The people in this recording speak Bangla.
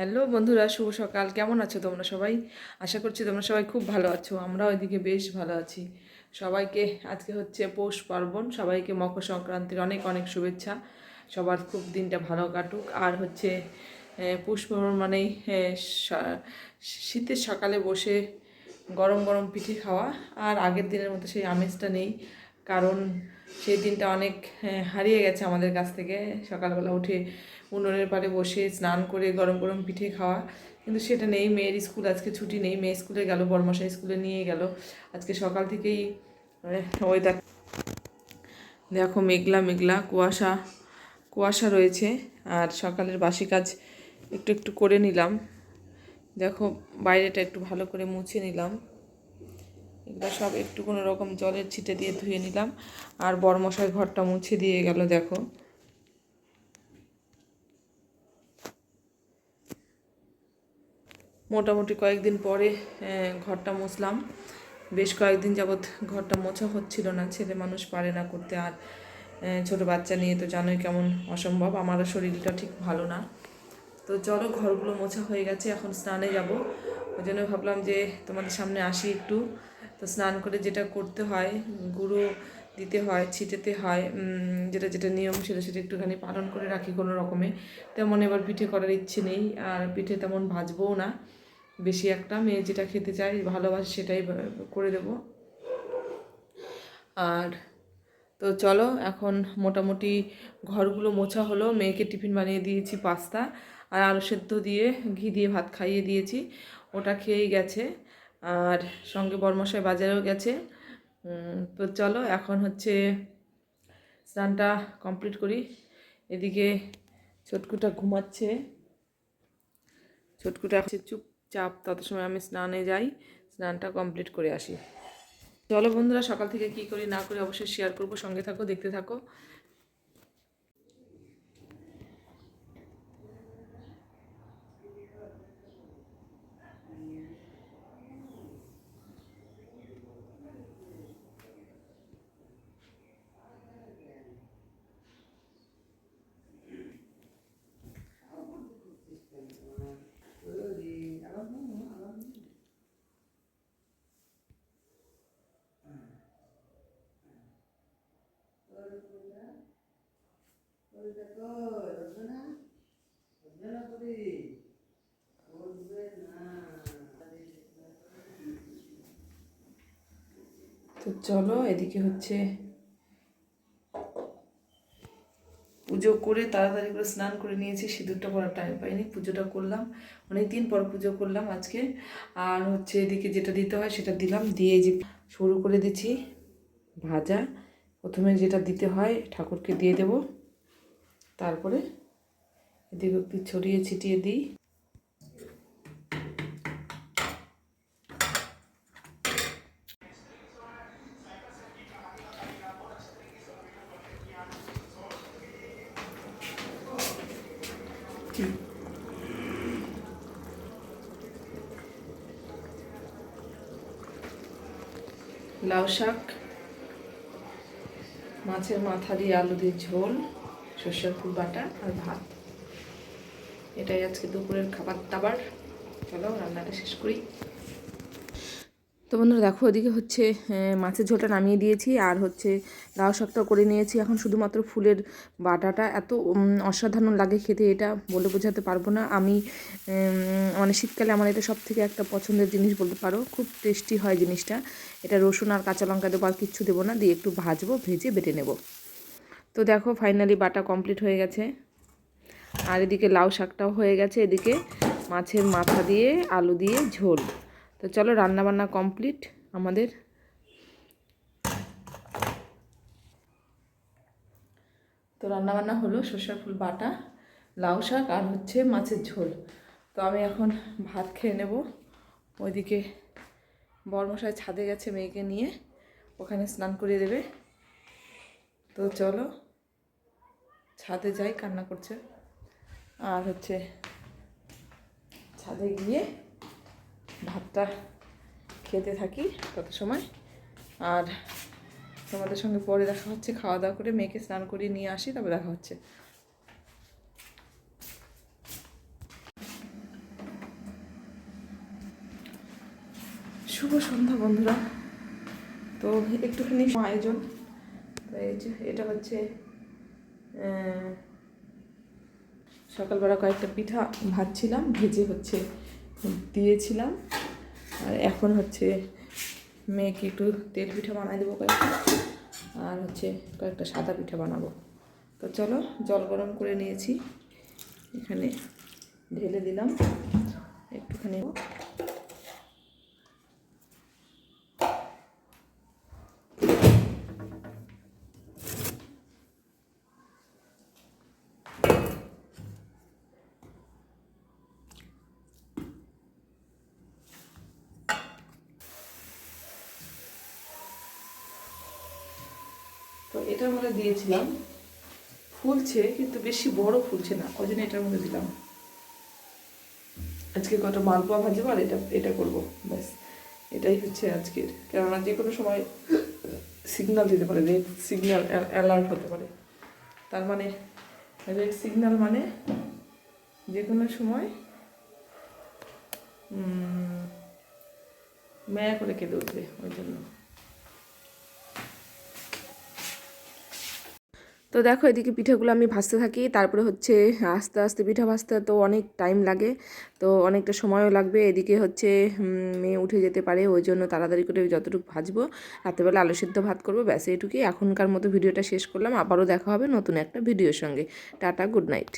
হ্যালো বন্ধুরা, শুভ সকাল। কেমন আছো তোমরা সবাই? আশা করছি তোমরা সবাই খুব ভালো আছো। আমরা ওইদিকে বেশ ভালো আছি। সবাইকে আজকে হচ্ছে পৌষ পার্বণ। সবাইকে মকর সংক্রান্তির অনেক অনেক শুভেচ্ছা। সবার খুব দিনটা ভালো কাটুক। আর হচ্ছে পৌষ পার্বণ মানেই শীতের সকালে বসে গরম গরম পিঠে খাওয়া। আর আগের দিনের মতো সেই আমেজটা নেই। কারণ সেই দিনটা অনেক হারিয়ে গেছে আমাদের কাছ থেকে। সকালবেলা উঠে উনুনের পাড়ে বসে স্নান করে গরম গরম পিঠে খাওয়া। কিন্তু সেটা নেই, মেয়ের স্কুল আজকে ছুটি নেই। মেয়ে স্কুলে গেল, বর্মশাই স্কুলে নিয়ে গেল। আজকে সকাল থেকেই ওয়েদার দেখো মেঘলা মেঘলা, কুয়াশা কুয়াশা রয়েছে। আর সকালের বাসি কাজ একটু একটু করে নিলাম। দেখো বাইরেটা একটু ভালো করে মুছে নিলাম। এগুলো সব একটু কোনো রকম জলের ছিটে দিয়ে ধুয়ে নিলাম। আর বরমশাই ঘরটা মুছে দিয়ে গেল, দেখো। মোটামুটি কয়েকদিন পরে ঘরটা মুছলাম। বেশ কয়েকদিন যাবৎ ঘরটা মোছা হচ্ছিল না, ছেলে মানুষ পারে না করতে। আর ছোট বাচ্চা নিয়ে তো জানোই কেমন অসম্ভব, আমারও শরীরটা ঠিক ভালো না। তো চলো, ঘরগুলো মোছা হয়ে গেছে, এখন স্নানে যাব। ওই জন্য ভাবলাম যে তোমাদের সামনে আসি একটু। তো স্নান করে যেটা করতে হয়, গুঁড়ো দিতে হয়, ছিটেতে হয় যেটা যেটা নিয়ম সেটা সেটা একটুখানি পালন করে রাখি কোনো রকমে। তেমন এবার পিঠে করার ইচ্ছে নেই, আর পিঠে তেমন ভাজবও না। বেশি একটা মেয়ে যেটা খেতে চায়, ভালোবাসে সেটাই করে দেব। আর তো চলো, এখন মোটামুটি ঘরগুলো মোছা হলো, মেয়েকে টিফিন বানিয়ে দিয়েছি পাস্তা। আর আলু সেদ্ধ দিয়ে, ঘি দিয়ে ভাত খাইয়ে দিয়েছি। ওটা খেয়েই গেছে। আর সঙ্গে বর্মশাই বাজারেও গেছে। তো চলো, এখন হচ্ছে স্নানটা কমপ্লিট করি। এদিকে ছোটকুটা ঘুমাচ্ছে। ছোটকুটা হচ্ছে চুপচাপ, তত সময় আমি স্নানে যাই, স্নানটা কমপ্লিট করে আসি। চলো বন্ধুরা, সকাল থেকে কি করি না করি অবশ্যই শেয়ার করব, সঙ্গে থাকো, দেখতে থাকো। তো চলো, এদিকে হচ্ছে পুজো করে তাড়াতাড়ি করে স্নান করে নিয়েছি, সিঁদুরটা করার টাইম পাইনি, পুজোটা করলাম। অনেক দিন পর পুজো করলাম আজকে। আর হচ্ছে এদিকে যেটা দিতে হয় সেটা দিলাম, দিয়ে যে শুরু করে দিচ্ছি ভাজা। প্রথমে যেটা দিতে হয় ঠাকুরকে দিয়ে দেব। তারপরে এদিকে একটু ছড়িয়ে ছিটিয়ে দিই। লাউ শাক মাছের মাথা দিয়ে আলু দিয়ে ঝোল। সর্ষের ফুল বাটা আর ভাত। এটাই আজকে দুপুরের খাবার দাবার। চলো রান্নাটা শেষ করি। তো বন্ধুরা দেখো ওদিকে হচ্ছে মাছের ঝোলটা নামিয়ে দিয়েছি আর হচ্ছে লাউ শাকটাও করে নিয়েছি। এখন শুধুমাত্র ফুলের বাটাটা। এত অসাধারণ লাগে খেতে এটা বলে বোঝাতে পারব না। আমি মানে শীতকালে আমার এটা সব থেকে একটা পছন্দের জিনিস বলতে পারো। খুব টেস্টি হয় জিনিসটা। এটা রসুন আর কাঁচা লঙ্কা দেবো আর কিচ্ছু দেবো না। দিয়ে একটু ভাজবো, ভেজে বেটে নেব। তো দেখো ফাইনালি বাটা কমপ্লিট হয়ে গেছে। আর এদিকে লাউ শাকটাও হয়ে গেছে, এদিকে মাছের মাথা দিয়ে, আলু দিয়ে ঝোল। তো চলো রান্নাবান্না কমপ্লিট আমাদের। তো রান্নাবান্না হলো সর্ষের ফুল বাটা, লাউ শাক আর হচ্ছে মাছের ঝোল। তো আমি এখন ভাত খেয়ে নেব। ওইদিকে বর্মশাই ছাদে গেছে মেয়েকে নিয়ে, ওখানে স্নান করিয়ে দেবে। তো চলো ছাদে যাই, কান্না করছে। আর হচ্ছে ছাদে গিয়ে ভাতটা খেতে থাকি তত সময়। আর তোমাদের সঙ্গে পরে দেখা হচ্ছে, খাওয়া দাওয়া করে মেয়েকে স্নান করিয়ে নিয়ে আসি, তবে দেখা হচ্ছে। শুভ সন্ধ্যা বন্ধুরা। তো একটুখানি আয়োজন। এই যে, এটা হচ্ছে সকালবেলা কয়েকটা পিঠা ভাজছিলাম, ভেজে হচ্ছে দিয়েছিলাম। আর এখন হচ্ছে মেয়েকে একটু তেল পিঠা বানাই দেবো কয়েকটা, আর হচ্ছে কয়েকটা সাদা পিঠা বানাবো। তো চলো, জল গরম করে নিয়েছি। এখানে ঢেলে দিলাম। একটুখানি এটার মধ্যে দিয়েছিলাম। ফুলছে, কিন্তু বেশি বড় ফুলছে না। ওই জন্য এটার মধ্যে দিলাম। আজকে কটা মালপোয়া ভাজবো আর এটা এটা করব। ব্যাস, এটাই হচ্ছে আজকের। কেননা যে কোনো সময় সিগন্যাল দিতে পারে রেড সিগনাল অ্যালার্ট হতে পারে। তার মানে রেড সিগন্যাল মানে যে কোনো সময় ম্যা করে কেঁদে উঠবে ওই জন্য। তো দেখো এদিকে পিঠেগুলো আমি ভাজতে থাকি, তারপরে হচ্ছে আস্তে আস্তে পিঠা ভাজতে তো অনেক টাইম লাগে, তো অনেকটা সময়ও লাগবে, এদিকে হচ্ছে মেয়ে উঠে যেতে পারে, ওই জন্য তাড়াতাড়ি করে যতটুকু ভাজবো, রাত্রেবেলা আলু সিদ্ধ ভাত করব, ব্যাস এটুকুই এখনকার মতো ভিডিওটা শেষ করলাম, আবারও দেখা হবে নতুন একটা ভিডিওর সঙ্গে, টাটা গুড নাইট